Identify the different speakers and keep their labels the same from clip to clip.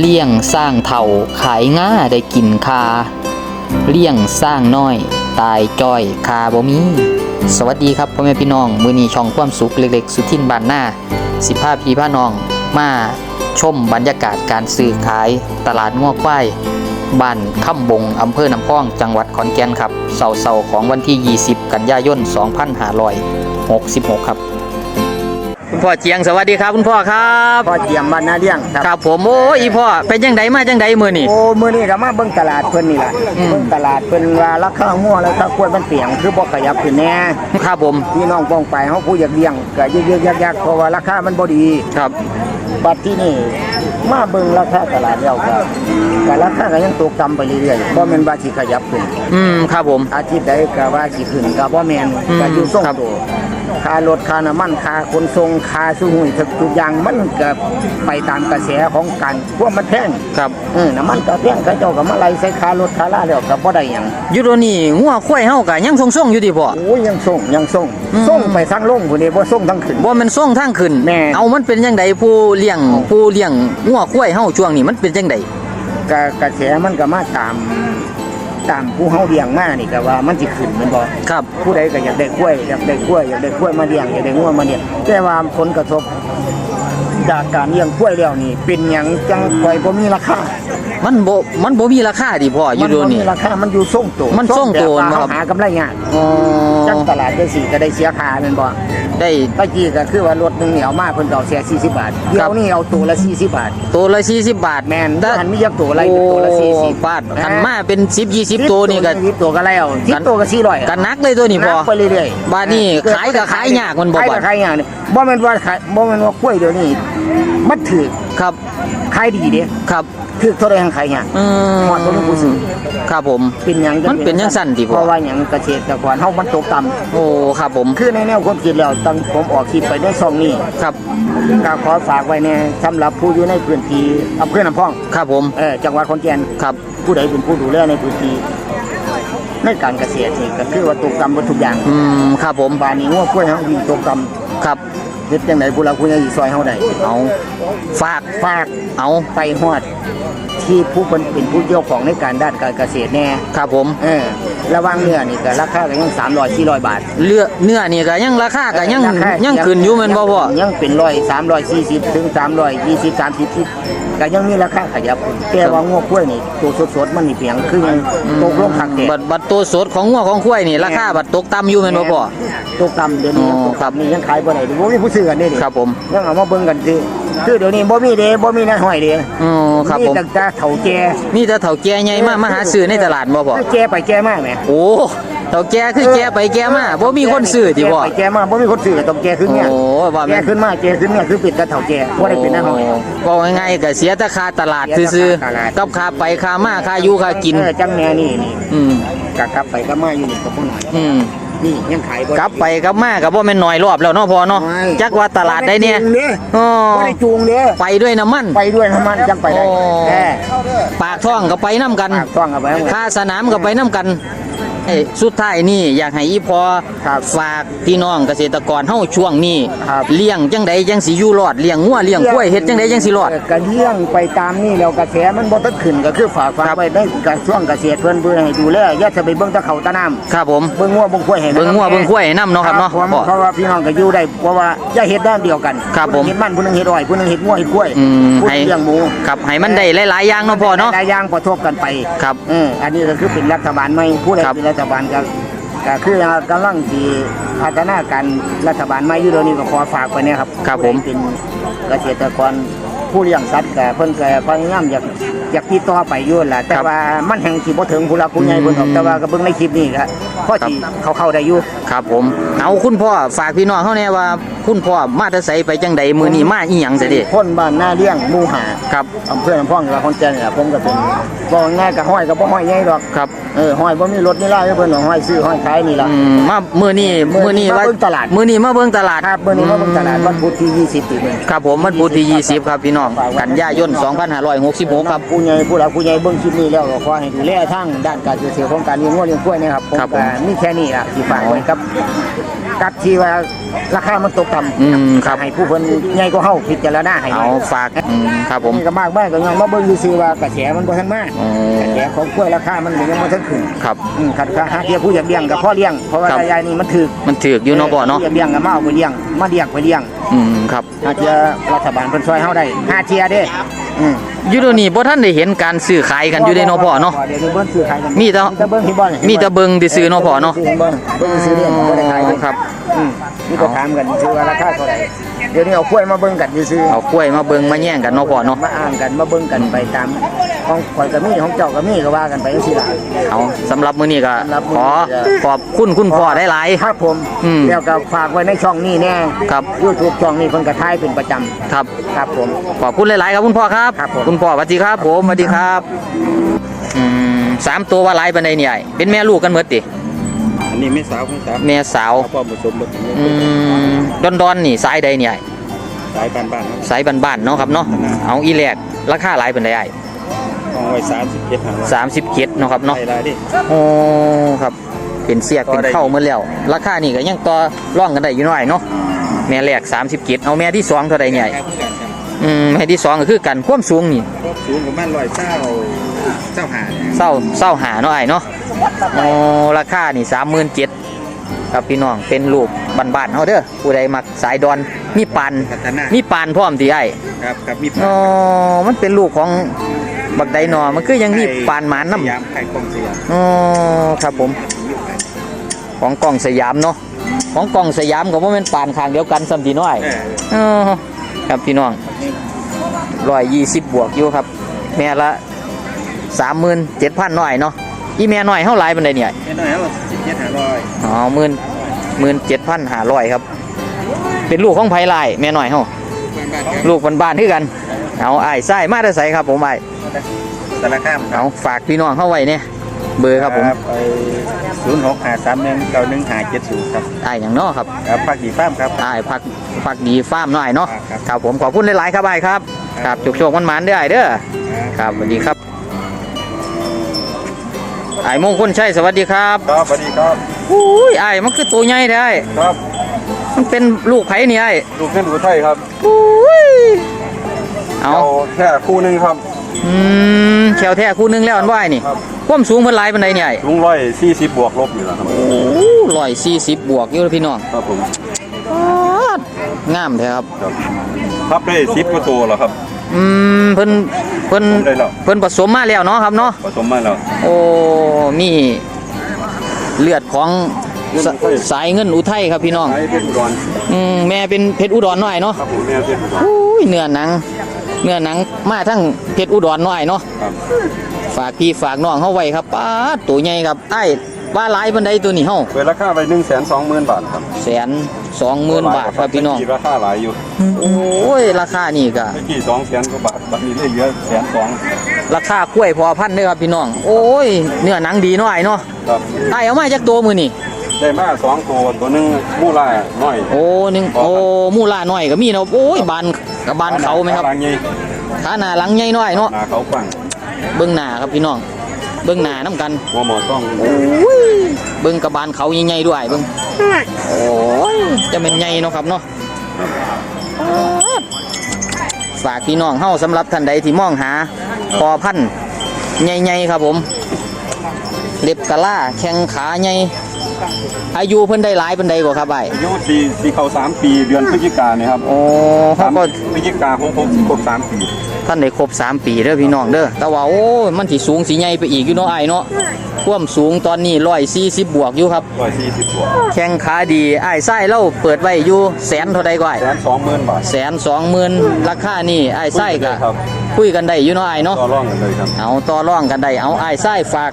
Speaker 1: เลี้ยงสร้างเถ่าขายง่าได้กินคา เลี้ยงสร้างน้อย ตายจ้อยคาบ่มีสวัสดีครับพ่อแม่พี่น้องมือนีช่องความสุขเล็กๆ สุทินบานหน้าสิภาพีพาน้องมาชมบรรยากาศการซื้อขายตลาดงัวควายบ้านค่ำบงอำเภอน้ำพอง จังหวัดขอนแก่นครับเสาร์ของวันที่ 20 กันยายน 2566 ครับคุณ พ่อเจียงสวัสดีครับคุณพ่อครับ
Speaker 2: พ่อเจียมบ้านนาเลี้ยงครับ
Speaker 1: ครับผมโอ้อีพ่อเป็นจังไดมาจังไดมือนี่
Speaker 2: โอ้มื้อนี้ก็มาเบิ่งตลาดเพิ่นนี่ล่ะ
Speaker 1: อืม
Speaker 2: เบิ่งตลาดเพิ่นว่าราคางัวแล้วถ้ากล้วยมันเปียงคือบ่ขยับขึ้นแน่
Speaker 1: ครับผม
Speaker 2: พี่น้องป้องไปเฮาผู้อยากเลี้ยงก็เยอะๆยักๆเพราะว่าราคามันบ่ดี
Speaker 1: ครับ
Speaker 2: บัดที่นี่มาเบิ่งราคาตลาดแล้วก็ก็ราคาก็ยังตกต่ำไปเรื่อยๆบ่แม่นว่าสิขยับขึ้น
Speaker 1: อืมครับผม
Speaker 2: อาทิตย์ใดก็ว่าสิขึ้นก็บ่แม่น
Speaker 1: อืม
Speaker 2: ก็อยู่ทรง
Speaker 1: ครับ
Speaker 2: โต ค่ารถค่าน้ำมันค่าขนส่งค่าซื้อหุ้ยทุกอย่างมันก็ไปตามกระแสของการพวกมันแพง
Speaker 1: ครับ
Speaker 2: เออน้ำมันก็แพงเขาเจ้าก็มาไล่ใส่ค่ารถค่าลาแล้วก็บ่ได้หยัง
Speaker 1: อยู่ตัวนี้งัวควายเฮาก็ยังทรงๆอยู่ดิพ่อ
Speaker 2: โอ้ยยังส่งยังส่ง
Speaker 1: อืม
Speaker 2: ส่งไปทั้งลงพุ่นนี่บ่ส่งทั้งขึ้น
Speaker 1: บ่แมันส่งทางขึ้น
Speaker 2: แม่
Speaker 1: เอามันเป็นจังไดผู้เลี้ยงผู้เลี้ยงงัวควายเฮาช่วงนี้มันเป็นจังได
Speaker 2: กะกระแสมันก็มาตาม ตามผู้เฮาเลี้ยงมานี่ก็ว่ามันสิขึ้นแม่นบ่
Speaker 1: ครับ
Speaker 2: ผู้ใดก็อยากได้กล้วยอยากได้กล้วยอยากได้กล้วยมาเลี้ยงอยากได้งัวมาเลี้ยงแต่ว่าผลกระทบจากการเลี้ยงกล้วยแล้วนี่เป็นหยังจังกล้วยบ่มีราคา
Speaker 1: มันบ่มันบ่มีราคาดิพ่ออยู่
Speaker 2: มั
Speaker 1: ตัว
Speaker 2: บ่
Speaker 1: นี้
Speaker 2: มีราคามันอยู่ทรงโต
Speaker 1: มันทรงโต
Speaker 2: แบบว่า
Speaker 1: ครับ
Speaker 2: เฮาหากำไรยาก
Speaker 1: อ๋อ
Speaker 2: จังตลาดจังสี่ก็ได้เสียค่าแม่นบ่
Speaker 1: ได้
Speaker 2: ตะกี้ก็คือว่ารถหนึงเหนียวมาเพิ่นก็เอาเสีย40บาทเดี๋ยวนี้เอาตัวละ40บาท
Speaker 1: ตัวละ40บาท
Speaker 2: แม่น
Speaker 1: ถ้า
Speaker 2: หันมียักตัวอะไรเป็นตัวละ
Speaker 1: โอ้
Speaker 2: 40
Speaker 1: บาทคันมาเป็น10 20ตัวนี่ก็
Speaker 2: สิบตัวก็แล้วสิบตัวก็400
Speaker 1: กันนักเลยตัวนี้พ่อ
Speaker 2: นับไปเรื่อยๆ
Speaker 1: บาทนี่ขายก็ขายยากมันบ่
Speaker 2: ขาย
Speaker 1: บา
Speaker 2: ก็
Speaker 1: ด
Speaker 2: ขายยากนี่บ่แม่นว่าขายบ่แม่นว่ากล้วยเดี๋ยวนี้มันถือ
Speaker 1: ครับ
Speaker 2: ขายดีเด้
Speaker 1: ครับ
Speaker 2: ถือเท่าใดหังขายยาก
Speaker 1: อืม
Speaker 2: หมดบ่มีผู้ซื้อ
Speaker 1: ครับผม
Speaker 2: เป็นหยัง
Speaker 1: มันเป็นจังซั่นติพ่อ
Speaker 2: เพราะว่าหยังเกษตรกรเฮามันตกต่ำ
Speaker 1: โอ้ ครับผม
Speaker 2: คือในแนวความคิดแล้วตั้งผมออกคลิปไปในช่องนี้
Speaker 1: ครับ
Speaker 2: ก็ขอฝากไว้ในสำหรับผู้อยู่ในพื้นที่อำเภอน้ำพอง
Speaker 1: ครับผม
Speaker 2: เออจังหวัดขอนแก่น
Speaker 1: ครับ
Speaker 2: ผู้ใดเป็นผู้ดูแลในพื้นที่ในการเกษตรนี่ก็คือว่าตกต่ำหมดทุกอย่าง
Speaker 1: อืม ครับผม
Speaker 2: บานนี้งัวกล้วยเฮาวิ่งตกต่
Speaker 1: ครับำ
Speaker 2: เฮ็ดจังไดผู้หลักผู้ใหญ่สิซอยเฮาได้
Speaker 1: เอา ฝาก
Speaker 2: ฝาก
Speaker 1: เอา
Speaker 2: ไปฮอด ที่ผู้เป็นเป็นผู้เกี่ยวของในการด้านการเกษตรแน่
Speaker 1: ครับผม
Speaker 2: เออระหว่างเนื้อนี่ก็ราคาก็ยัง300 400บาท
Speaker 1: เลือเนื้อนี่ก็ยังราคาก็ยัง
Speaker 2: ราคา
Speaker 1: ยังขึ้นอยู่แม่นบ่พ่อ
Speaker 2: ยังเป็นร้อย340ถึง320 30ที่ก็ยังมีราคาขยับแต่ว่างัวกล้วยนี่ตัวสดๆมันนี่เพียงคือยังตกลงคักแท้
Speaker 1: บัดบัดตัวสดของงัวของควายนี่ราคาบัดตกต่ำอยู่แม่นบ่พ่อ
Speaker 2: ตกต่ำเดี๋ยวนี้ยังตก
Speaker 1: อ๋อครับ
Speaker 2: ต่ำนี่ยังขายบ่ได้เดี๋ยวบ่มีผู้ซื้อกันเด้นี่
Speaker 1: ครับผม
Speaker 2: ยังเอามาเบิ่งกันสิ คือเดี๋ยวนี้บ่มีเด้บ่มีนักห้อยเด้
Speaker 1: อ๋อครับผม
Speaker 2: ตั้งแต่เฒ่าแก่
Speaker 1: มีแต่เฒ่าแก่ใหญ่มามาหาซื้อในตลาดบ่พ่อ
Speaker 2: คือแก่ไปแก่มาแหม
Speaker 1: โอ้เฒ่าแก่คือแก่ไปแก่มาบ่มีคนซื้อติพ่อ
Speaker 2: แก่ไปแก่มาบ่มีคนซื้อก็ต้องแก่ขึ้นเนี่ย
Speaker 1: โอ้ว่าแม่
Speaker 2: แก่
Speaker 1: น
Speaker 2: ขึ้นมาแก่ขึ้นเนี่ยคือเป็นแต่เฒ่าแก่บ่ได้เป็นนักห้อย
Speaker 1: โบอกง่ายๆก็เสียแต่ค่าตลาดซื่อ
Speaker 2: เสียแต่ค่าตลาด
Speaker 1: ๆกับค่าไปค่ามาค่าอยู่ค่ากิน
Speaker 2: เออจังแน่นี่นี่
Speaker 1: อืม
Speaker 2: กะกลับไปก็มาอยู่นี่ก็บ่น้อย
Speaker 1: อืม
Speaker 2: นี่ยังขายบ่
Speaker 1: กลับไปกลับมาก็บ่แม่นน้อยรอบแล้วเนาะพ่อเนาะ
Speaker 2: ไม่
Speaker 1: จักว่าตลาดได้เนี่ย
Speaker 2: บ่
Speaker 1: อ๋อ
Speaker 2: ได้จูงเด้บ่ได้จูงเด้
Speaker 1: ไปด้วยน้ำมัน
Speaker 2: ไปด้วยน้ำมันจังไปได้
Speaker 1: โอ้
Speaker 2: แท้
Speaker 1: ปากท้องก็ไปน้ำกัน
Speaker 2: ปากต้องเอาไปหมด
Speaker 1: ค่าสนามก็ไปน้ำกันเอ้ย สุดท้ายนี่อยากให้อีพอ
Speaker 2: ครับ
Speaker 1: ฝากพี่น้องเกษตรกรเฮาช่วงนี้
Speaker 2: ครับ
Speaker 1: เลี้ยงจังใดจังสิอยู่รอดเลี้ยงงัวเลี้ยงกล้วยเฮ็ดจังใดจังสิรอด
Speaker 2: ก็เลี้ยงไปตามนี่แล้วกระแสมันบ่ตัดขึ้นก็คือฝากฝาก
Speaker 1: ครับ
Speaker 2: ไว้ในกระทรวงเกษตรเพิ่นเพื่อให้ดูแลอย่าจะไปเบิ่งแตะเขาตะน้ำ
Speaker 1: ครับผม
Speaker 2: เบิ่งงัวเบิ่งควายให้
Speaker 1: เบิ่งงัวเบิ่งควายให้นำเนาะครับเนาะ
Speaker 2: ผม
Speaker 1: พ่อ
Speaker 2: เพราะว่าพี่น้องก็อยู่ได้เพราะว่าอย่าเฮ็ดด้านเดียวกัน
Speaker 1: ครับผม
Speaker 2: ผู้หนึ่งเฮ็ดมันผู้หนึงเฮ็ดอ้อยผู้หนึงเฮ็ดงัวเฮ็ดกล้วย
Speaker 1: อืม
Speaker 2: ผู้ห
Speaker 1: ให้
Speaker 2: นึ่งเลี้ยงหมู
Speaker 1: ครับให้มันได้หลายๆอย่างเนาะพ่อเนาะ
Speaker 2: หลายอย่างประทบกันไป
Speaker 1: ครับ
Speaker 2: เอออันนี้ก็คือเป็นรัฐบาลใหม่ผู้ใด
Speaker 1: ครับ
Speaker 2: เป็นรัฐบาลก็ก็คือกำลังที่พัฒนาการรัฐบาลใหม่อยู่เดี๋ยวนี้ก็ขอฝากไปเนี่ยครับ
Speaker 1: ครับผม
Speaker 2: เป็นเกษตรกรผู้เลี้ยงสัตว์ก็เพิ่นก็พยายามอยากอยากติดต่อไปอยู่ล่ะแต่ว่ามันแห่งสิบ่ถึงผู้หลักผู้ใหญ่เพิ่นหรอกแต่ว่าก็เบิ่งในคลิปนี้ก็พอสิเข้าเข้าได้อยู่
Speaker 1: ครับผม เอาคุณพ่อฝากพี่น้องเฮาแน่ว่าคุณพ่อมาแต่ไสไปจังใดมื้อนี้มาอีหยังซะเดิ
Speaker 2: คนบ้านหน้าเลี้ยงหมู่หา
Speaker 1: ครับ
Speaker 2: อำเภอลำพองจังหวัดขอนแก่นนี่ล่ะผมก็เป็นบ่ง่ายก็ห้อยก็บ่ห้อยใหญ่ดอก
Speaker 1: ครับ
Speaker 2: เออห้อยบ่มีรถมีลาให้เพิ่นหรอกห้อยซื้อห้อยขายนี่ล่ะ
Speaker 1: อืมมามื้อนี้
Speaker 2: มื้
Speaker 1: มื้
Speaker 2: อ
Speaker 1: อ
Speaker 2: นี้
Speaker 1: นี้
Speaker 2: มา
Speaker 1: ว่า
Speaker 2: เบิ่งตลาด
Speaker 1: มื้อนี้มาเบิ่งตลาด
Speaker 2: ครับเบิ่งนี้มาเบิ่งตลาดวันพุธที่ 20ปีนี้
Speaker 1: ครับผมมันพุธที่ 20 ครับพี่น้องกันยายน2566ครับ
Speaker 2: ผู้ใหญ่ผู้หลักผู้ใหญ่เบิ่งคลิปนี้แล้วก็ขอให้ดูแลทางด้านการเกษตรของการเลี้ยงวัวเลี้ยงกล้วยนะครับผม
Speaker 1: ครับผม
Speaker 2: ก็มีแค่นี้ล่ะที่ฝากไว้ครับกับที่ว่าราคามันตกต่ำ
Speaker 1: อืมครับ
Speaker 2: ให้ผู้เพิ่นใหญ่ก็เฮาพิจารณาให้หน่
Speaker 1: เอา
Speaker 2: อย
Speaker 1: ฝากอืมครับผม
Speaker 2: นี่ก็มากบ้านก็ยังมาเบิ่งซื่อๆว่ากระแสมันบ่ทันมา
Speaker 1: อ๋
Speaker 2: กระแส
Speaker 1: อ
Speaker 2: ของกล้วยราคามันก็ยังบ่ทันขึ้น
Speaker 1: ครับ
Speaker 2: อืมคันถ้าหาเทียผู้อยากเลี้ยงก็พอเลี้ยงเพราะว่า
Speaker 1: ครับ
Speaker 2: ระยะนี้มันถูก
Speaker 1: มันถือกอยู่เนาะพ่อเนาะ
Speaker 2: ผู้อยากเลี้ยงก็มาเอาไปเลี้ยงมาเลี้ยงไปเลี้ยง
Speaker 1: อืมครับ
Speaker 2: หาเทียรัฐบาลเพิ่นช่วยเฮาได้หาเทียเด้ อืม
Speaker 1: อยู่เดี๋ยวนี้บ่ท่านได้เห็นการซื้อขายกันอยู่ได้เนาะพ่อเนาะ
Speaker 2: เดี๋ยวเบิ่งซื้อขายกัน
Speaker 1: มีแต่
Speaker 2: เบิ่งเห็นบ่เนี่ย
Speaker 1: มีแต่เบิ่งที่ซื้อเนาะพ่อเนาะ
Speaker 2: เบิ่งเบิ่งซื้อเรื่องบ่ได้ขายเบิ่ง
Speaker 1: ครับ
Speaker 2: อืมนี่ก็ถามกันซื้อว่าราคาเท่าไหร่เดี๋ยวนี้เอากล้วยมาเบิ่งกันซื้อ
Speaker 1: เอากล้วยมาเบิ่งมาแย่งกันเนาะพ่อเนาะ
Speaker 2: มาอ่านกันมาเบิ่งกันไปตาม ของข่อยก็มีของเจ้าก็มีก็ว่ากันไปจังซี่ล่ะ
Speaker 1: เอาสำหรับมื้อนี้ก็
Speaker 2: สำหรับมื้
Speaker 1: ข
Speaker 2: อ
Speaker 1: อ
Speaker 2: นี้ก็
Speaker 1: ขอบคุณคุณพ่อได้หลาย
Speaker 2: ครับผม
Speaker 1: อืม
Speaker 2: แล้วก็ฝากไว้ในช่องนี้แน่
Speaker 1: ครับ
Speaker 2: YouTube ช่องนี้เพิ่นก็ถ่ายเป็นประจำ
Speaker 1: ครับ
Speaker 2: ครับผม
Speaker 1: ขอบคุณหลาย ๆ ครับคุณพ่อครับ
Speaker 2: ครับผม
Speaker 1: คุณพ่อสวัสดีครับ ผมสวัสดีครับอืมสามตัวว่าหลายปานใดเนี่ยไอ้เป็นแม่ลูกกันหมดติ
Speaker 3: อันนี้ไม่สาวของสาว
Speaker 1: แม่สาว
Speaker 3: พ่อผสมรถ
Speaker 1: อืมดอนๆนี่สายใดเนี่ยไอ้
Speaker 3: สายบ้านบ้านครับ
Speaker 1: สายบ้านๆเนาะครับเนาะเอาอีแลกราคาหลายปานใดไอ้
Speaker 3: ห้องไว้สามสิบเจ็ดหา
Speaker 1: สามสิบเจ็ดเนาะครับเนาะ
Speaker 3: ได้ได้ดิ
Speaker 1: โอ้ครับเป็นเสียก
Speaker 3: ต่
Speaker 1: เป็
Speaker 3: อนได้
Speaker 1: เข้าหมาแล้ว ราคานี่ก็ยังต่อร่องกันได้อยู่หน่อยเนาะแม่แรกสามสิบเจ็ดเอาแม่ที่สองเท่าใดเนี่ยไอ้
Speaker 3: ครับเพื่อนกัน
Speaker 1: อืมแม่ที่สองก็คือกันความสูงนี่
Speaker 3: สูงประมาณร้อยเจ้าเจ้าหาเนี่ย
Speaker 1: เศร้าเศร้าหาเนาะไอ้เนาะโอ้ราคานี่สามหมื่นเจ็ดครับพี่น้องเป็นลูกบ้านๆเฮาเด้อผู้ใดมักสายดอนมีปาน
Speaker 3: พัฒนา
Speaker 1: มีปานพร้อมที่ไอ้
Speaker 3: ครับครับมี
Speaker 1: อ๋อมันเป็นลูกของ บักไดนอมันคือยังมีปานหมาน
Speaker 3: ส
Speaker 1: น้ำ
Speaker 3: ยามไข่กองสยาม
Speaker 1: อ๋อครับผม ของกล่องสยามเนาะของกล่องสยามก็บ่แม่นปานข้างเดียวกันซ้ำทีน้อย
Speaker 3: เออ
Speaker 1: อ๋อครับพี่น้องร้อยยี่สิบบวกอยู่ครับ แม่ละสามหมื่นเจ็ดพันน้อยเนาะอีแม่น้อยเท่าไรบันไดเนี่ย
Speaker 3: ไม่น้อยเอาสิบเจ็ดหาร้อย
Speaker 1: อ๋อหมื่นหมื่นเจ็ดพันห้าร้อยครับ เป็นลูกของไผ่ลายแม่น้อยเฮา
Speaker 3: บ้านบ้านครับ
Speaker 1: ลูกบ้านๆคือกัน เอาไอ้ายไส้มาได้ใสครับผมไอ้าย
Speaker 3: สารคามครับ
Speaker 1: เอาฝากพี่น้องเข้าไว้เนี่ยเบอร์ครับผม
Speaker 3: ไปศูนย์หกหาสามหนึ่งเก้าหนึ่งหาเจ็ดศูนย์ครับ
Speaker 1: ไอ้ายอย่างเนาะครับ
Speaker 3: ครับภาคดีฟ้าร์มครับ
Speaker 1: ไอ้ายพักพักดีฟาร์มหน่อยเนาะ
Speaker 3: ครับ
Speaker 1: ครับผมขอบคุณหลายๆครับไอ้ายครับ ครับจุกโชคมันมันๆเด้อไอ้ายเด้อครับสวัสดีครับไอ้มงคลชัยสวัสดีครับ
Speaker 3: ครับสวัสดีครับ
Speaker 1: อุ้ยไอ้มันคือตัวใหญ่ได้
Speaker 3: ครับ
Speaker 1: มันเป็นลูกไผ่นี่ไอ้
Speaker 3: ลูกเส้นหัวไทยครับ
Speaker 1: อุ้ยเอา
Speaker 3: แค่คู่หนึ่งครับ
Speaker 1: อืมแขวแท้คู่หนึงแล้วอันว่าไอ้นี่
Speaker 3: ครับ
Speaker 1: ความสูงเพิ่นหลายปานใดเนี่ยไอ้
Speaker 3: ลุงร้อยสี่สิบบวกลบอยู่แล้วครับ
Speaker 1: โอ้ร้อยสี่สิบบวกอยู่พี่น้อง
Speaker 3: ครับผม
Speaker 1: ป๊าดงามแท้ครับ
Speaker 3: ครับครับได้สิบกว่าตัวแล้วครับ
Speaker 1: อืมเพิ่นเพิ่น
Speaker 3: ผมได้แล้ว
Speaker 1: เพิ่นผสมมาแล้วเนาะครับเนาะ
Speaker 3: ผสมมาแล้ว
Speaker 1: โอ้มีเลือดของ ส
Speaker 3: เงินอุทัย
Speaker 1: สายเงินอุทัยครับพี่น้อง
Speaker 3: ใช้เป็นอุดร
Speaker 1: อืมแม่เป็นเพชรอุดรหน่อยเนาะ
Speaker 3: ครับผมแม่เป็นอุดร
Speaker 1: อุ้ยเนื้อหนัง เนื้อหนังมาทั้งเพชรอุดรหน่อยเนาะ
Speaker 3: ครับ
Speaker 1: ฝากพี่ฝากน้องเฮาไว้ครับป้าดตัวใหญ่ครับไอ้ายว่าหลายบันไดตัวนี้เฮา
Speaker 3: เปิดราคาไปหนึ่งแสนสองหมื่นบาทครับ
Speaker 1: แสนสองหมื่นบาทครับพี่น้อง
Speaker 3: เมื่กี้ราคาหลายอยู่
Speaker 1: โอ้ย ราคานี่ก็
Speaker 3: เมื่อกี้สองแสนกว่าบาทบัดนี้ได้เหลือแสนสอง
Speaker 1: ราคากล้วยพอพันเด้อครับพี่น้อง โอ้ย เนื้อหนังดีหน่อยเนาะ
Speaker 3: ครับ
Speaker 1: ไอ้ายเอามาจากตัวมือนี่
Speaker 3: ได้มาสองตัวตัวหนึ่งมูล่าน้อย
Speaker 1: โอ้หนึงโอ้มูล่าหน่อยก็มีเนาะโอ้ยบานกับบานเขาไหมครับ
Speaker 3: หลังใหญ่
Speaker 1: ขาหน้าหลังใหญ่หน่อยเนาะ
Speaker 3: หนาเขาฟัง
Speaker 1: เบื้องหน้าครับพี่น้องเบื้องหน้าน้ำกัน
Speaker 3: หัวหมอต้อง
Speaker 1: เบิ่งกระบาลเขาใหญ่ๆด้วยเบิ่งโอ้ยจะเป็นใหญ่เนาะครับเนาะฝากพี่น้องเฮาสำหรับท่านใดที่มองหาพอพันธุ์ใหญ่ๆครับผมเล็บกะล่าแข้งขาใหญ่ อายุเพิ่นได้หลายเพิ่นใดกว่าครับไอ้
Speaker 3: อายุสี่สี่เขาสามปีเดือนพฤศจิกาเนี่ยครับ
Speaker 1: โอ้เขา
Speaker 3: สาม
Speaker 1: ก็
Speaker 3: พฤศจิกาของผมครบสามปี
Speaker 1: ท่านได้ครบ3ปีเด้อพี่น้องเด้อแต่ว่าโอ้ยมันสิสูงสิใหญ่ไปอีกอยู่เนาะไอ้เนาะความสูงตอนนี้140บวกอยู่ครับ
Speaker 3: ร้อยสี่สิบตัว
Speaker 1: แข้งขาดีไอ้ายไส้เราเปิดไว้อยู่แสนเท่าใดก็ไอ้
Speaker 3: แสนสองหมื่นบาท
Speaker 1: แสนสองหมื่นราคานี่ไอ้ายไส้ก็
Speaker 3: ครับ
Speaker 1: คุยกันได้อยู่เนาะไอ้ายเนาะ
Speaker 3: ต่อร่องกันเลยครับ
Speaker 1: เอาต่อร่องกันได้เอาไอ้ายไส้ฝาก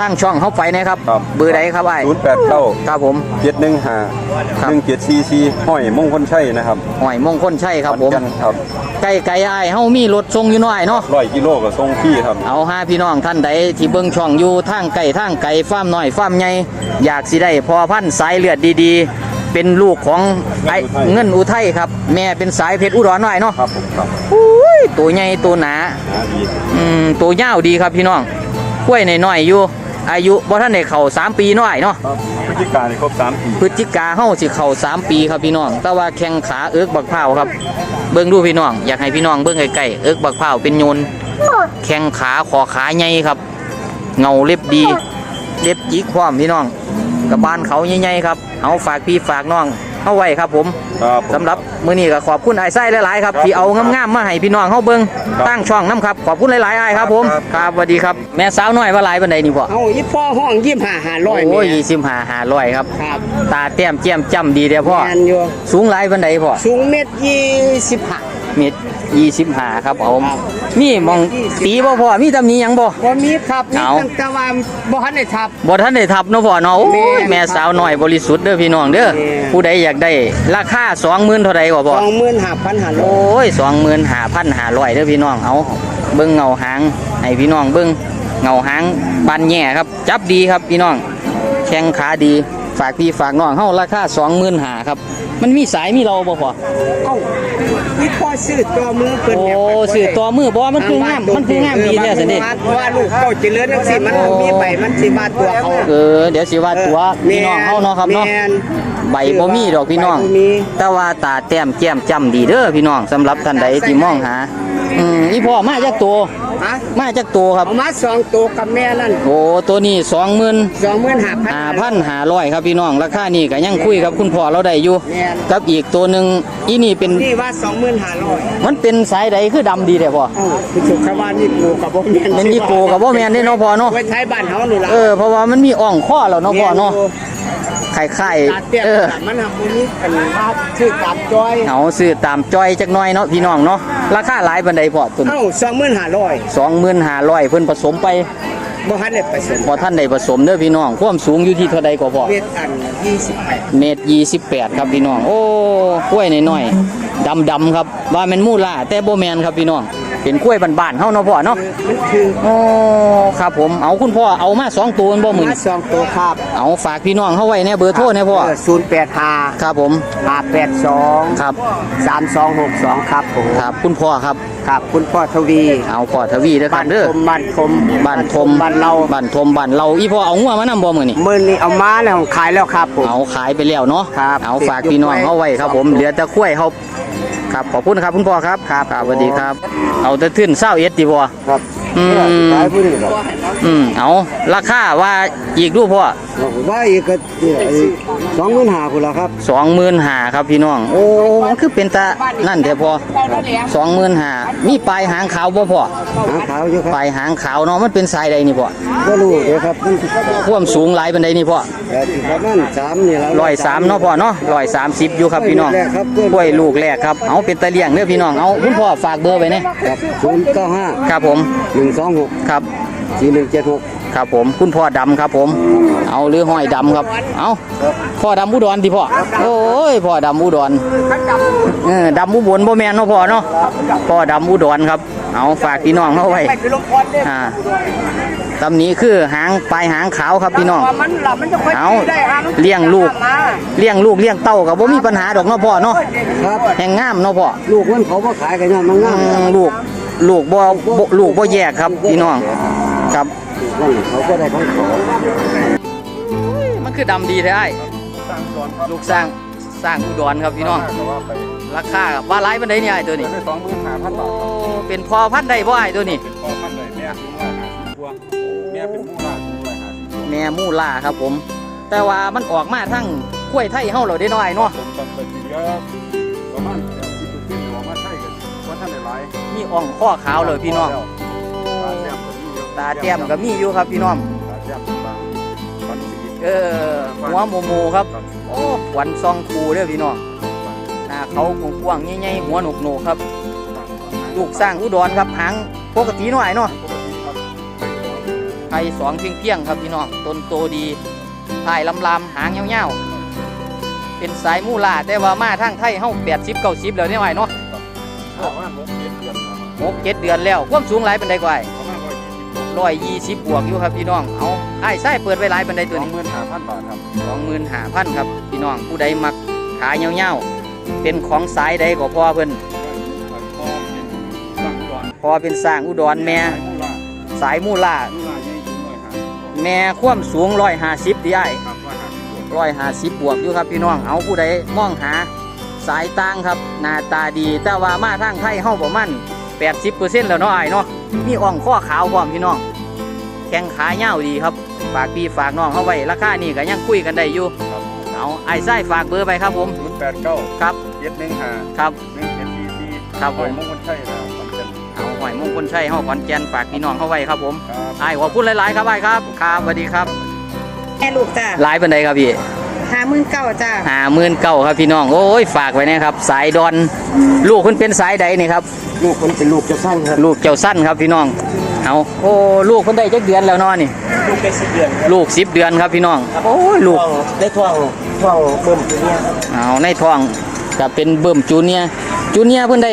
Speaker 1: ทางช่องเข้าไปนะครับ
Speaker 3: ครับ
Speaker 1: เบอร์ใดครับไอ้าย
Speaker 3: ศูนย์แปดเก้า
Speaker 1: ครับผม
Speaker 3: เจ็ดหนึ่งห้า
Speaker 1: ครับ
Speaker 3: หนึ่งเจ็ดซีซีห้อยมงคลชัยนะครับ
Speaker 1: หอยมงคลใช่ครับผม
Speaker 3: ขอนแก่นครับ
Speaker 1: ไก่ไก่ไอ้ายเฮามีรถทรงอยู่เนาะไอ้ายเนาะ
Speaker 3: ร้อยกิโลกับทรงพี่ครับ
Speaker 1: เอาห้าพี่น้องท่านใดที่เบิ่งช่องอยู่ทางไก่ทางไก่ฟาร์มน้อยฟาร์มใหญ่อยากสิได้พอพันธุ์สายเลือดดีๆ เป็นลูกของไอ้เงินอุทัยครับ แม่เป็นสายเพชรอุดรหน่อยเนาะ
Speaker 3: ครับผมครับ
Speaker 1: อุ้ยตัวใหญ่ตัวหนา
Speaker 3: หาดี
Speaker 1: อืมตัวยาวดีครับพี่น้อง กล้วยน้อยๆอยู่ อายุบ่ท่านได้เข้าสามปีน้อยเนาะ
Speaker 3: ครับพฤศจิจิกาในครบสามปี
Speaker 1: พฤศจิกาเฮาสิเข้า3ปีครับพี่น้อง แต่ว่าแข้งขาเอิกบักพร้าวครับ เบิ่งดูพี่น้อง อยากให้พี่น้องเบิ่งใกล้ๆเอิกบักพร้าวเป็นโยนแข้งขาขอขาใหญ่ครับ เงาเล็บดี เล็บจิกพร้อมพี่น้อง กับบ้านเขาใหญ่ๆครับ เอาฝากพี่ฝากน้อง เอาไว้ครับผม
Speaker 3: ครับผม
Speaker 1: สำหรับมื้อนี้ก็ขอบคุณไอ้ไส้หลายๆครับ
Speaker 3: ครับ
Speaker 1: ที่เอางามๆมาให้พี่น้องเฮาเบิ่ง
Speaker 3: ครับ
Speaker 1: ตั้งช่องน้ำครับขอบคุณหลายๆไอ้ายครับผม
Speaker 3: ครับ
Speaker 1: ครับสวัสดีครับแม่สาวน้อยว่าหลายปานใดนี่พ่อ
Speaker 4: เอายี่พ่อห้องยี่ห้าห้าร้อย
Speaker 1: โอ้ย
Speaker 4: เมตร
Speaker 1: 25 500ครับ
Speaker 4: ครับ
Speaker 1: ตาแต้มแจ่มจ้ำดีเด้อพ่อ
Speaker 4: แมนอยู่
Speaker 1: สูงหลายปานใดพ่อ
Speaker 4: สูงเมตรยี่สิบห้า
Speaker 1: เม็ด25ครับเอา
Speaker 4: ครับ
Speaker 1: มีหมองตีบ่พ่อมีตำหนิหยังบ่
Speaker 4: บ่มีครับมี
Speaker 1: เอา
Speaker 4: ตั้งแต่ว่าบ่ทันได้ทับ
Speaker 1: บ่ทันได้ทับเนาะพ่อเนาะโอ้
Speaker 4: แม่
Speaker 1: ย
Speaker 4: น
Speaker 1: แม่สาวน้อยบริสุทธิ์เด้อพี่น้องเด้อ
Speaker 4: แม่น
Speaker 1: ผู้ใดอยากได้ราคา20,000เท่าใดกว่า
Speaker 4: ส
Speaker 1: พ่อ
Speaker 4: องหมื่นห้าพันห้าร้อย
Speaker 1: โอ้ย25,500เด้อพี่น้องเอาเบิ่งเงาหางให้พี่น้องเบิ่งเงาหางบันแย่ครับ จับดีครับพี่น้องแข้งขาดีฝากพี่ฝากน้องเฮาราคา25,000ครับ มันมีสายมีเราบ่พ่อ
Speaker 4: เอ้า ยี่พ่อซื้อตัวมือเพิ่น
Speaker 1: โอ้
Speaker 4: เนี่ย
Speaker 1: สื่อตัวมือบ่มันคืองามมันคืองามดีแท้สินี่
Speaker 4: เพราะว่าลูกเต้าเจริญจังซี่มันบ่มีใบมันสิมาตัวเขา
Speaker 1: เออเดี๋ยวสิว่าตัวพี่น้องเฮาเนาะครับเนาะ
Speaker 4: แม่น
Speaker 1: ใบบ่มีดอกพี่น้อง
Speaker 4: ใบบ่มี
Speaker 1: แต่ว่าตาแต้มแก้มจ้ำดีเด้อพี่น้องสำหรับท่านใดที่มองหา อืมอีพ่อมาจากตัว
Speaker 4: ฮะ
Speaker 1: มาจากตัวครับ
Speaker 4: เอามาสองตัวกับแม่นั่น
Speaker 1: โอ้ตัวนี้20,000
Speaker 4: สองหมื่นห้าพัน
Speaker 1: 5,500ครับพี่น้องราคานี่ก็ยังคุยกับคุณพ่อเราได้อยู่
Speaker 4: แม่น
Speaker 1: กับอีกตัวหนึงอีนี่เป็น
Speaker 4: นี่ว่าสองหมื่นห้าร้อย
Speaker 1: มันเป็นสายใดคือดำดีแท้พ่อ
Speaker 4: เอ้าคุณสุขว่านี่ปูกับบ่แม่น
Speaker 1: เป็นยี่โกกับบ่แม่นเด้เนาะพ่อเนาะ
Speaker 4: ไว้ใช้บ้านเฮานี่ล่ะ
Speaker 1: เออเพราะว่ามันมีอ่องข้อแล้วเนาะพ่อเนาะไข่ไข่
Speaker 4: ตาเตี้ย
Speaker 1: เออ
Speaker 4: มันทำบุญนี้เป็นว่าชื่อกับจอย
Speaker 1: เอาซื้อตามจอยจักหน่อยเนาะพี่น้องเนาะ ราคาหลายปานใดพ่อตุน
Speaker 4: เอ้าสองหมื่นห้าร้อย
Speaker 1: 25,500เพิ่นผสมไป
Speaker 4: บ่ทันได้ไปเสร็จ
Speaker 1: บ่ท่านได้ผสมเด้อพี่น้องความสูงอยู่ที่เท่าใดก็พอ
Speaker 4: เวทอันยี่สิบแปด
Speaker 1: เมตร28ครับพี่น้อง โอ้กล้วยน้อยๆดำๆครับว่าแม่นมูล่าแต่บ่แม่นครับพี่น้อง เป็นกล้วยบ้านๆเฮาเนาะพ่อเนาะ
Speaker 4: มันคือ
Speaker 1: โอ้ครับผมเอาคุณพ่อเอามาสองตัวบ่มื้อ
Speaker 4: มา
Speaker 1: นี้
Speaker 4: สองตัวครับ
Speaker 1: เอาฝากพี่น้องเฮาไว้ในเบอร์โทรแน่พ่อ
Speaker 4: ศูนย์แปดห้า
Speaker 1: ครับผม
Speaker 4: ห้าแปดสอง
Speaker 1: ครับ
Speaker 4: สามสองหกสองครับผม
Speaker 1: ครับคุณพ่อครับ
Speaker 4: ครับ คุณพ่อทวี
Speaker 1: เอาพ่อทวีเด้อค
Speaker 4: บ้า
Speaker 1: รับ
Speaker 4: น
Speaker 1: เด้อ
Speaker 4: ทมบ้านทม
Speaker 1: บ้านทม
Speaker 4: บ้านเรา
Speaker 1: บ้านทมบ้านเราอีพ่อเอางัวมานำบ่มื้อนี้
Speaker 4: มื่อนี้เอามาแล้วขายแล้วครับผม
Speaker 1: เอาขายไปแล้วเนาะ
Speaker 4: ครับ
Speaker 1: เอาฝากพี่น้องเอาไว้ครับผม เหลือแต่ข้วยเขา ครับขอบคุณครับคุณพ่อครับครับครับสวัสดีครับ เอาแต่ขึ้นเศร้าเอ็ดดีบ่
Speaker 4: ครับ
Speaker 1: อืม
Speaker 4: ขายผู้นี้ครับ
Speaker 1: อืมเอาราคาว่าอีกดูพ่อ
Speaker 4: ว่าอีกก็สองหมื่นห้าคุณละครับ
Speaker 1: สองหมื่นหาครับพี่น้อง โอ้มันคือเป็นตานั่นเดี๋ยวพอสองหมื่นหามีปลายหางขาวบ่พ่อ
Speaker 4: หาขาวอยู่ค
Speaker 1: ป
Speaker 4: รับ
Speaker 1: ลายหางขาวเนาะมันเป็นสายใดนี่พ่อ
Speaker 4: ก็รู้เดี๋ยวครับมัน
Speaker 1: ความสูงหลายเป็นใดนี่พ่อ
Speaker 4: แต่ที่ประมาณสามนี่ละ
Speaker 1: ร้อยสามเนาะพ่อเนาะร้อยสามสิบอยู่ครับพี่น้อง
Speaker 4: กล้วยลูกแรกครับ
Speaker 1: กล้วยลูกแรกครับเอาเป็นตะเลี่ยงเด้อพี่น้องเอาคุณพ่อฝากเบอร์ไว้เนี่ย
Speaker 4: ครับศูนย์เก้าห้า
Speaker 1: ครับผม
Speaker 4: หนึ่งสองหก
Speaker 1: ครับ
Speaker 4: สี่หนึ่งเจ็ดหก
Speaker 1: ครับผมคุณพ่อดำครับผม เอาหรือห้อยดำครับ เอาพ่อดำอุดรที่พ่อโอ้ยพ่อดำอุดรเออดำอุบลบ่แม่นเนาะพ่อเนาะพ่อดำอุดรครับ เอาฝากพี่น้องเขาไว้
Speaker 4: ไปลงพรเนี่ย
Speaker 1: อ่าตำนี้คือหางปลายหางขาวครับพี่น้อง
Speaker 4: มันหลับมันจะค่อย
Speaker 1: เอา
Speaker 4: ได้ฮะมัน
Speaker 1: เลี้ยงลูกเลี้ยงลูกเลี้ยงเต้ากับบ่มีปัญหาดอกเนาะพ่อเนาะ
Speaker 4: ครับ
Speaker 1: แห่งงามเนาะพ่อ
Speaker 4: ลูกมันเขาบ่ขายกันเนี่ยมัน
Speaker 1: อื
Speaker 4: ง่าย
Speaker 1: มลูก ลูกบ่บ่ลูกบ่แยกครับพี่น้องครับ
Speaker 4: เขาก็ได้ของเขา
Speaker 1: มันคือดำดีแท้ไอ้ลูกสร้างสร้างอุดรครับพี่น้องราคาว่าหลายปานใดเนี่ยไอ้ตัวนี้
Speaker 3: ได้สองหมื่นห้าพัน
Speaker 1: โอ้
Speaker 3: บาทครับ
Speaker 1: เป็นพอพันธุ์ใดบ่ไอ้ตัวนี้
Speaker 3: เป็นพ่อพันเลยแม่เป็นว่าหาสิบพวงแม่เป็นผู้ว่าเป็นว่าหาสิบพวง
Speaker 1: แม่มูล่าครับผม แต่ว่ามันออกมาทั้งกล้วยไทยเฮาเราได้น้อยเนาะ
Speaker 3: อ่อ
Speaker 1: งข้อขาวเลยพี่น้อง
Speaker 3: ตาแจ่มก็มีอยู่
Speaker 1: ตาแต้มก็มีอยู่ครับพี่น้อง
Speaker 3: ตาแจ่มบางฟันสี
Speaker 1: เออหัวโมโมครับ โอ้หวันซองคูเด้อพี่น้องหน้าเขากว้างๆใหญ่ๆหัวหนกๆครับ ลูกสร้างอุดรครับหางปกติหน่อยเนาะไทยสองเพียงเพียงๆครับพี่น้องต้นโตดีถ่ายลำลำๆหางเงาวๆเป็นสายมูลาแต่ว่ามาทางไทยเฮาแปดสิบเก้าสิบแล้วเนี่ยไอ้เนาะ
Speaker 3: ประมาณ 6กเดือน
Speaker 1: แล้วความสูงหลายป็นไดกว่า
Speaker 3: ร้อยยี่สิบ
Speaker 1: บวกอยู่ครับพี่น้อง เอาไอ้ไส้เปิดไว้หลายป็นไดตัวนี้ส
Speaker 3: องหมื่นห้าพันบาทครับ
Speaker 1: สองหมื่นห้าพันครับพี่น้องผู้ใดมักขายเงี้ยวๆเป็นของสายใดก็พอเพิ่น
Speaker 3: พอเป็นสร้างอุ
Speaker 1: ดรแม่
Speaker 3: สายมูล่า
Speaker 1: แม่ควมสูงร้อยหาสิบดีไอ้
Speaker 3: ร้อยหาสิบ
Speaker 1: บวกอยู่ครับพี่น้อง เอาผู้ใดมองหาสายตังครับหน้าตาดีแต่ว่ามาทางไทยเฮ้าบ่มั่น 80เปอร์เซ็นต์แล้วเนาะไอ้เนาะมีอ่องข้อขาวพร้อมพี่น้อง แข้งขาเงาดีครับ ฝากพี่ฝากน้องเข้าไว้ราคานี่ก็ยังคุยกันได้อยู่เอาไอ้ไส้ฝากเบอร์ไปครับผม
Speaker 3: ศูนแปดเก้า
Speaker 1: ครับ
Speaker 3: เจ็ดหนึ่งห้า
Speaker 1: ครับ
Speaker 3: หนึ่งเจ็พีพี
Speaker 1: ครับผหอยม
Speaker 3: มงคลชัยนะครับขอนแก่น
Speaker 1: เอาหอยมงคลชัยห้อขอนแก่นฝากพี่น้องเข้าไว้ครับผม
Speaker 3: ครับ
Speaker 1: ไอ้ขอพูดหลายๆครับไอ้ครับครับสวัสดีครับ
Speaker 4: แม่ลูกจ้า
Speaker 1: หลายเป็นไดครับพี่
Speaker 4: ห้าหมื่นเก้าจ้า
Speaker 1: ห้าหมื่นเก้าครับพี่น้อง โอ้ยฝากไว้นะครับ สายดอน ลูกคุณเป็นสายใดนี่ครับ
Speaker 2: ลูกคนเป็นลูกจะสั้นครับ
Speaker 1: ลูกเจ้าสั้นครับพี่น้อง เอาโอ้ลูกคุณได้จักเดือนแล้วเนาะนี่
Speaker 2: ลูกได้สิบเดือนครับ
Speaker 1: ลูกสิบเดือนครับพี่น้อง โอ้ยลูก
Speaker 2: ท้องได้ท้องท้องเบิ่มตัวเนี้ยครับ
Speaker 1: เอาในท้องก็เป็นเบิ่มจูเนียร์จูเนียร์เพิ่นได้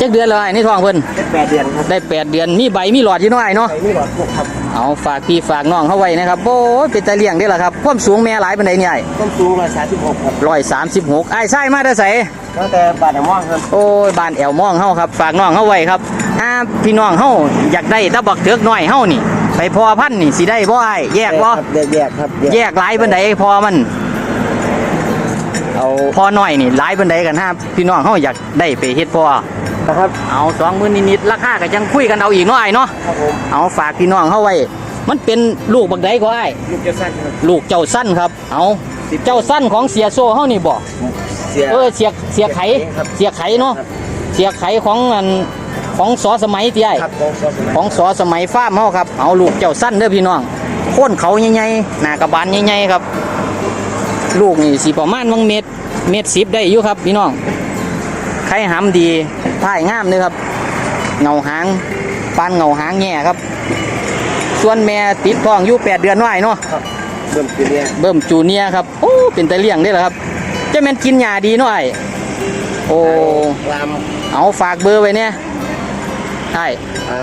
Speaker 1: จักเดือนแล้วไอ้ในท้องเพิ่น
Speaker 2: ได้แปดเดือนครับ
Speaker 1: ได้แปดเดือนมีใบมีหลอดอยู่เน้อยเนาะ
Speaker 2: ไปนี่หลอดพวกครับ
Speaker 1: เอาฝากพี่ฝากน้องเข้าไว้นะครับโอ้ยเป็นตาเลี้ยงได้อล่ะครับความสูงแม่หลายปานใดเนี่ย
Speaker 2: ต้นสูงร้อยสามสิบหกครับ
Speaker 1: ร้อยสามสิบหกไอ้ไส้มาได้ใส่
Speaker 2: ตั้งแต่บาดแอลม่วงครับ
Speaker 1: โอ้ยบ้านแอวมองเฮาครับ ฝากน้องเฮาไว้ครับถ้าพี่น้องเฮาอยากได้ตะบักเถือกน้อยเฮานี่ไปพอพันธุ์นี่สิได้บ่ไอ้ายแยกบ่
Speaker 2: ครับแยกแยกครับ
Speaker 1: แยกหลายปานใดพอมัน
Speaker 2: เอา
Speaker 1: พอน้อยนี่หลายปานใดกันฮะพี่น้องเฮาอยากได้ไปเฮ็ดพอ
Speaker 2: นะครับ
Speaker 1: เอาสองหมื่นนิดๆราคาก็ยังคุยกันเอาอีกเนาะไอ้เนาะ
Speaker 2: ครับผม
Speaker 1: เอาฝากพี่น้องเข้าไว้ มันเป็นลูกบักใดก็ไอ้
Speaker 2: ลูกจะสั้นครับ
Speaker 1: ลูกเจ้าสั้นครับ เอาเจ้าสั้นของเสียโซ่เฮานี่บ่
Speaker 2: เสีย
Speaker 1: เออเสียเสียไข
Speaker 2: ครับ
Speaker 1: เสียไขเนาะเสียไขของอันของสอสมัยที่ไอ้
Speaker 2: ครับของซอสนะ
Speaker 1: ของสอสมัยฟ้าร์มเฮาครับเอาลูกเจ้าสั้นเด้อพี่น้องโค่นเขาใหญ่ๆหน้ากระบาลใหญ่ๆครับ ลูกนี่สิประมาณวังเม็ดเม็ดสิบได้อยู่ครับพี่น้อง ไข่หำดีท่ายงามเลยครับ เงาหางปานเงาหางแง่ครับ ส่วนแม่ติดท้องอยู่แปดเดือนน้อยเนาะ
Speaker 2: เบิ่มตัวเนี้ย
Speaker 1: เบิ่มจูเนียร์ครับโอ้เป็นตะเลี่ยงได้เหรอครับจะแม่นกินหญ้าดีหน่อยโอ้
Speaker 2: ราม
Speaker 1: เอาฝากเบอร์ไว้เนี่ย ใช่
Speaker 2: อ่า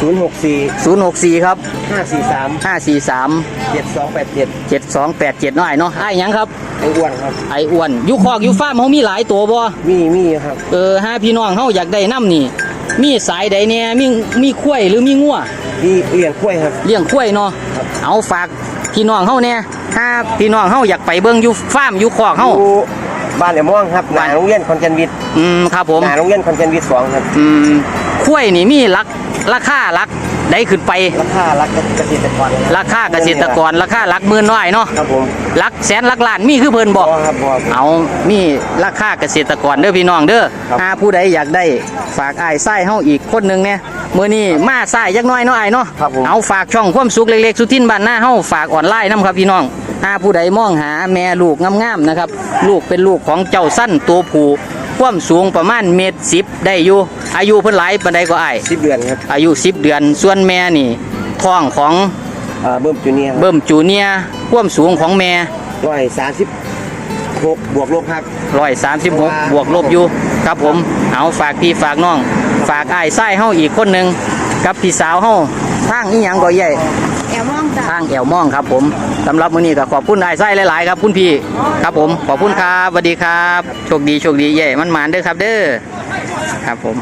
Speaker 2: ศูนย์หกสี่
Speaker 1: ศูนย์หกสี่ครับ
Speaker 2: ห้าสี่สาม
Speaker 1: ห้าสี่สาม
Speaker 2: เจ็ดสองแปดเจ็ด
Speaker 1: เจ็ดสองแปดเจ็ดน้อยเนาะไอ้หยังครับ
Speaker 2: ไอ้อ้วนครับ
Speaker 1: ไอ้อ้วนอยุคอกอยุฟาร์มเขามีหลายตัวบ่
Speaker 2: มีมีครับ
Speaker 1: เออห้าพี่น้องเขาอยากได้น้ำนี่มีสายใดเนี่ยมีมีข้วยหรือมีงัว
Speaker 2: มีเลี้ยงกล้วยครับ
Speaker 1: เลี้ยงข้วยเนาะเอาฝากพี่น้องเขาเนี่ยถ้าพี่น้องเขาอยากไปเบิ่งอยู่ฟาร์มอยู่คอกเขา
Speaker 2: อยู่บ้านแหลมม่วงครับหน้าโรงเรียนคอนเทนวิทย์
Speaker 1: อืมครับผม
Speaker 2: หน้าโรงเรียนคอนเทนวิทย์สองครับ
Speaker 1: อืม ข้วยนี่มีรักราคารักได้ขึ้นไป
Speaker 2: ราคารักเกษตรกร
Speaker 1: ราคาเกษตรกรราคาหลักหมื่นน้อยเนาะ
Speaker 2: ครับผม
Speaker 1: หลักแสนหลักล้านมีคือเพิ่นบอก
Speaker 2: บ่ครับบ่ครับ
Speaker 1: เอามีราคาเกษตรกรเด้อพี่น้องเด้อ
Speaker 2: ครับ
Speaker 1: ถ้าผู้ใดอยากได้ฝากอ้ายไส้เฮาอีกคนหนึงเนี่ยมื้อนี้มาไส้ยักหน้อยเนาะอ้ายเนาะ
Speaker 2: ครับผม
Speaker 1: เอาฝากช่องความสุขเล็กๆสุทินบ้านหน้าเฮาฝากออนไลน์นํครับพี่น้องถ้าผู้ใดมองหาแม่ลูกงามๆนะครับ ลูกเป็นลูกของเจ้าสั้นตัวผู้ ความสูงประมาณเมตรสิบได้อยู่อายุเพิ่นหลายปานใดก็อ้าย
Speaker 2: สิบเดือนครับ
Speaker 1: อายุ10เดือนส่วนแม่นี่ท้องของ
Speaker 2: อ่าเบิ่มจูเนียร์
Speaker 1: เบิ่มจูเนียร์ความสูงของแม่
Speaker 2: ร้อยสามสิบหกบวกลบครับ
Speaker 1: 136บวกลบอยู่ครับผมเอาฝากพี่ฝากน้อง ฝากอ้ายไส้เฮาอีกคนหนึ่งกับพี่สาวเฮาทางอีหยังก็ใหญ่
Speaker 4: แอลม่องจ้ะ
Speaker 1: ทางแอวม่องครับ ผมสำหรับมื้อนี้ก็ขอบคุณอ้ายไส้หลายๆครับคุณพี่ครับผมขอบคุณครับสวัสดีครับโชคดีโชคดีเย่มันหมานเด้อครับเด้อครับผม